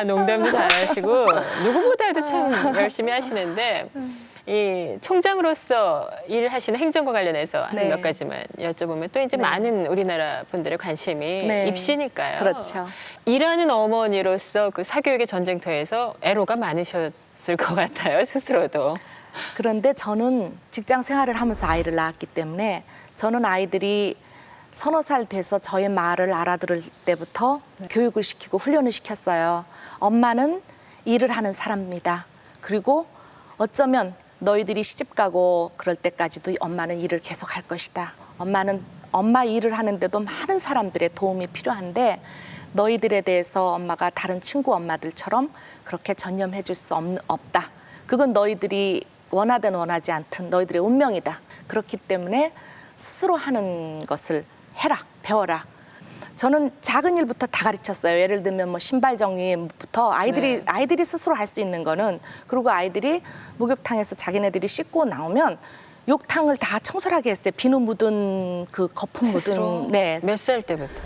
아, 농담도 잘하시고 누구보다도 참 열심히 하시는데 이 총장으로서 일하시는 행정과 관련해서 한 네. 몇 가지만 여쭤보면 또 이제 네. 많은 우리나라 분들의 관심이 네. 입시니까요. 그렇죠. 일하는 어머니로서 그 사교육의 전쟁터에서 애로가 많으셨을 것 같아요 스스로도. 그런데 저는 직장 생활을 하면서 아이를 낳았기 때문에 저는 아이들이 서너 살 돼서 저의 말을 알아들을 때부터 교육을 시키고 훈련을 시켰어요. 엄마는 일을 하는 사람입니다. 그리고 어쩌면 너희들이 시집 가고 그럴 때까지도 엄마는 일을 계속 할 것이다. 엄마는 엄마 일을 하는데도 많은 사람들의 도움이 필요한데 너희들에 대해서 엄마가 다른 친구 엄마들처럼 그렇게 전념해 줄 수 없다. 그건 너희들이 원하든 원하지 않든 너희들의 운명이다. 그렇기 때문에 스스로 하는 것을 해라, 배워라. 저는 작은 일부터 다 가르쳤어요. 예를 들면 뭐 신발 정리부터 아이들이 네. 아이들이 스스로 할 수 있는 거는 그리고 아이들이 목욕탕에서 자기네들이 씻고 나오면 욕탕을 다 청소하게 했어요. 비누 묻은 그 거품 스스로 묻은 네 몇 살 때부터?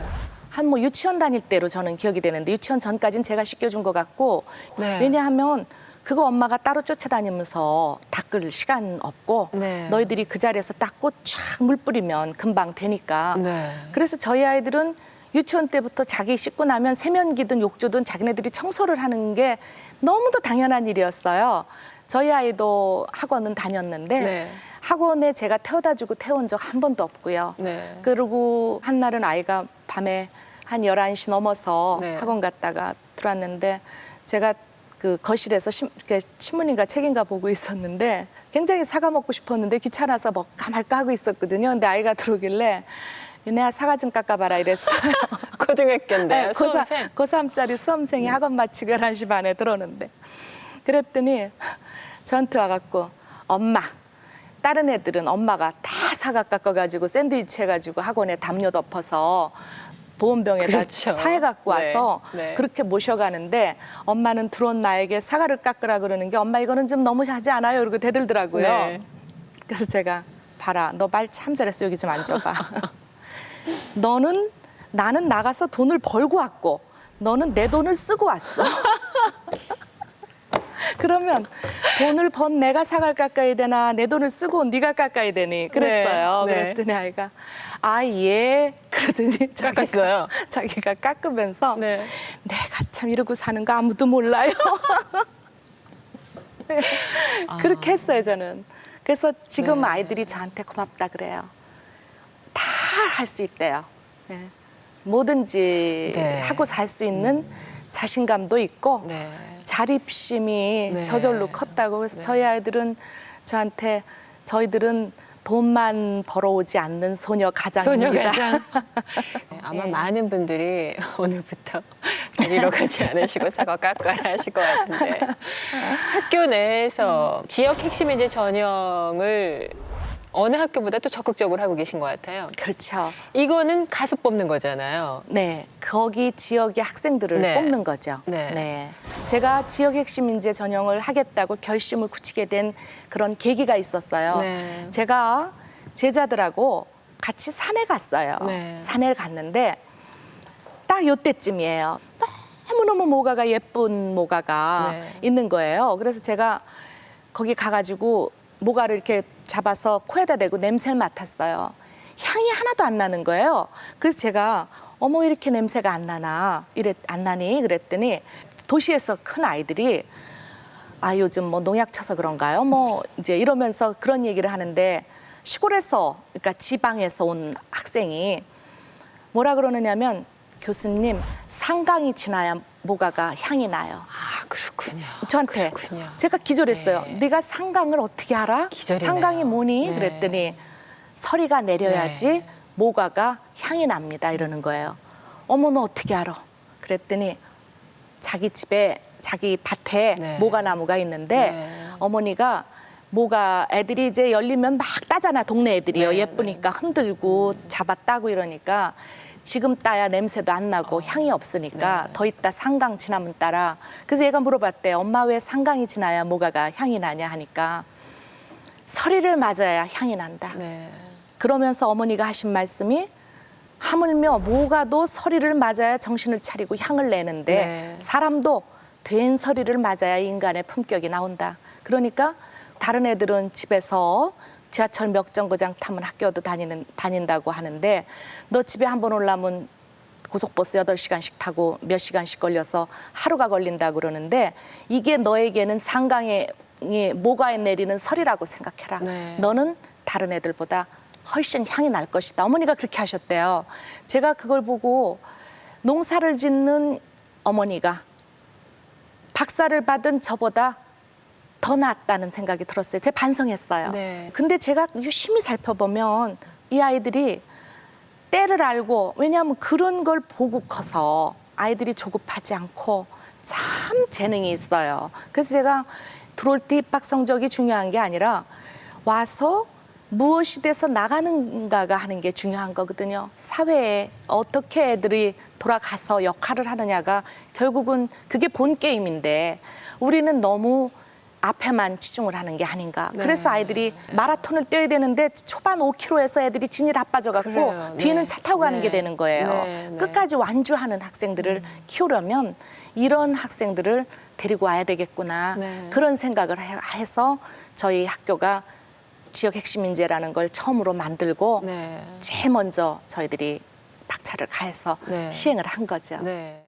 한 뭐 유치원 다닐 때로 저는 기억이 되는데 유치원 전까지는 제가 씻겨준 것 같고 네. 왜냐하면 그거 엄마가 따로 쫓아다니면서 닦을 시간 없고 네. 너희들이 그 자리에서 닦고 쫙물 뿌리면 금방 되니까 네. 그래서 저희 아이들은 유치원 때부터 자기 씻고 나면 세면기든 욕조든 자기네들이 청소를 하는 게 너무도 당연한 일이었어요. 저희 아이도 학원은 다녔는데 네. 학원에 제가 태워다 주고 태운 적 한 번도 없고요. 네. 그리고 한 날은 아이가 밤에 한 11시 넘어서 네. 학원 갔다가 들어왔는데 제가 그 거실에서 신, 신문인가 책인가 보고 있었는데 굉장히 사과 먹고 싶었는데 귀찮아서 먹까 말까 하고 있었거든요. 근데 아이가 들어오길래 윤혜야 사과 좀 깎아봐라 이랬어요. 고등학교인데요. 고3, 수험생. 고3짜리 수험생이 학원 마치고 11시 반에 들어오는데 그랬더니 저한테 와갖고 엄마 다른 애들은 엄마가 다 사과 깎아가지고 샌드위치 해가지고 학원에 담요 덮어서 보온병에다 그렇죠. 차에 갖고 와서 네, 네. 그렇게 모셔가는데 엄마는 들어온 나에게 사과를 깎으라 그러는 게 엄마 이거는 좀 너무 하지 않아요? 이러고 대들더라고요. 네. 그래서 제가 봐라 너 말 참 잘했어 여기 좀 앉아봐. 너는 나는 나가서 돈을 벌고 왔고 너는 내 돈을 쓰고 왔어. 그러면 돈을 번 내가 사과를 깎아야 되나 내 돈을 쓰고 온 네가 깎아야 되니 그랬어요. 네, 네. 그랬더니 아이가 아 예. 그러더니 자기가, 깎았어요? 자기가 깎으면서 네. 내가 참 이러고 사는 거 아무도 몰라요. 네. 그렇게 했어요 저는. 그래서 지금 네. 아이들이 저한테 고맙다 그래요. 다 할 수 있대요. 네. 뭐든지 네. 하고 살 수 있는 자신감도 있고 네. 자립심이 네. 저절로 컸다고 그래서 네. 저희 아이들은 저한테 저희들은 돈만 벌어오지 않는 소녀 가장입니다. 소녀 가장. 네, 아마 네. 많은 분들이 오늘부터 데리러 가지 않으시고 사과 깎아라 하실 것 같은데 학교 내에서 지역 핵심 인재 전형을 어느 학교보다 또 적극적으로 하고 계신 것 같아요. 그렇죠. 이거는 가수 뽑는 거잖아요. 네, 거기 지역의 학생들을 네. 뽑는 거죠. 네. 제가 지역 핵심 인재 전형을 하겠다고 결심을 굳히게 된 그런 계기가 있었어요. 네. 제가 제자들하고 같이 산에 갔어요. 네. 산에 갔는데 딱 요때쯤이에요. 너무너무 모가가 예쁜 모가가 네. 있는 거예요. 그래서 제가 거기 가가지고 모가를 이렇게 잡아서 코에다 대고 냄새를 맡았어요. 향이 하나도 안 나는 거예요. 그래서 제가 어머 이렇게 냄새가 안 나나 이랬 안 나니 그랬더니 도시에서 큰 아이들이 아 요즘 뭐 농약 쳐서 그런가요? 뭐 이제 이러면서 그런 얘기를 하는데 시골에서 그러니까 지방에서 온 학생이 뭐라 그러느냐면 교수님 상강이 지나야 모가가 향이 나요. 아 그렇군요. 저한테 그렇군요. 제가 기절했어요. 네. 네가 상강을 어떻게 알아? 기절이네요. 상강이 뭐니? 네. 그랬더니 서리가 내려야지 네. 모가가 향이 납니다. 이러는 거예요. 어머 너 어떻게 알아? 그랬더니 자기 집에 자기 밭에 네. 모가 나무가 있는데 네. 어머니가 모가 애들이 이제 열리면 막 따잖아 동네 애들이요 네, 예쁘니까 흔들고 잡아 따고 이러니까 지금 따야 냄새도 안 나고 향이 없으니까 어. 네. 더 있다 상강 지나면 따라 그래서 얘가 물어봤대 엄마 왜 상강이 지나야 모가가 향이 나냐 하니까 서리를 맞아야 향이 난다 네. 그러면서 어머니가 하신 말씀이 하물며 모가도 서리를 맞아야 정신을 차리고 향을 내는데 네. 사람도 된 서리를 맞아야 인간의 품격이 나온다. 그러니까 다른 애들은 집에서 지하철 몇 정거장 타면 학교도 다니는 다닌다고 하는데 너 집에 한 번 올라면 고속버스 여덟 시간씩 타고 몇 시간씩 걸려서 하루가 걸린다 그러는데 이게 너에게는 상강에 모가에 내리는 설이라고 생각해라. 네. 너는 다른 애들보다 훨씬 향이 날 것이다. 어머니가 그렇게 하셨대요. 제가 그걸 보고 농사를 짓는 어머니가 박사를 받은 저보다 더 낫다는 생각이 들었어요. 제가 반성했어요. 네. 근데 제가 유심히 살펴보면 이 아이들이 때를 알고 왜냐하면 그런 걸 보고 커서 아이들이 조급하지 않고 참 재능이 있어요. 그래서 제가 들어올 때 입학 성적이 중요한 게 아니라 와서 무엇이 돼서 나가는가가 하는 게 중요한 거거든요. 사회에 어떻게 애들이 돌아가서 역할을 하느냐가 결국은 그게 본 게임인데 우리는 너무 앞에만 치중을 하는 게 아닌가. 네. 그래서 아이들이 마라톤을 뛰어야 되는데 초반 5km에서 애들이 진이 다 빠져갖고 그래요. 뒤에는 네. 차 타고 가는 게 네. 되는 거예요. 네, 네. 끝까지 완주하는 학생들을 키우려면 이런 학생들을 데리고 와야 되겠구나. 네. 그런 생각을 해- 해서 저희 학교가 지역 핵심 인재라는 걸 처음으로 만들고 네. 제일 먼저 저희들이 박차를 가해서 네. 시행을 한 거죠. 네.